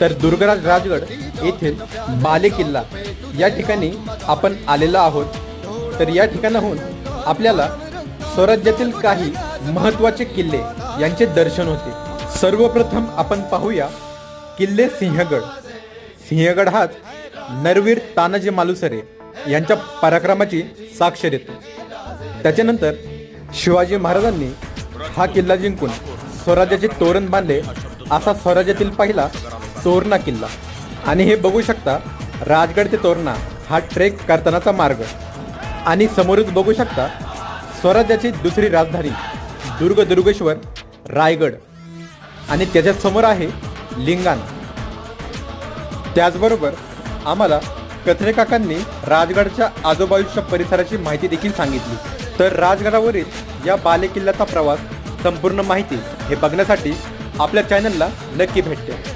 तर दुर्गराज राजगड येथील बाले किल्ला या ठिकाणी आपण आलेलो आहोत. तर या ठिकाणाहून आपल्याला स्वराज्यातील काही महत्त्वाचे किल्ले यांचे दर्शन होते. सर्वप्रथम आपण पाहूया किल्ले सिंहगड. सिंहगड हाच नरवीर तानाजी मालुसरे यांच्या पराक्रमाची साक्ष देतो त्याच्यानंतर शिवाजी महाराजांनी हा किल्ला जिंकून स्वराज्याचे तोरण बांधले. असा स्वराज्यातील पहिला तोरणा किल्ला. आणि हे बघू शकता राजगड ते तोरणा हा ट्रेक करतानाचा मार्ग. आणि समोरच बघू शकता स्वराज्याची दुसरी राजधानी दुर्ग दुर्गेश्वर रायगड. आणि त्याच्यासमोर आहे लिंगाण त्याचबरोबर आम्हाला कथरेकाकांनी राजगडच्या आजूबाजूच्या परिसराची माहिती देखील सांगितली. तर राजगडावरील या बालेकिल्ल्याचा प्रवास संपूर्ण माहिती हे बघण्यासाठी आपल्या चॅनलला नक्की भेटते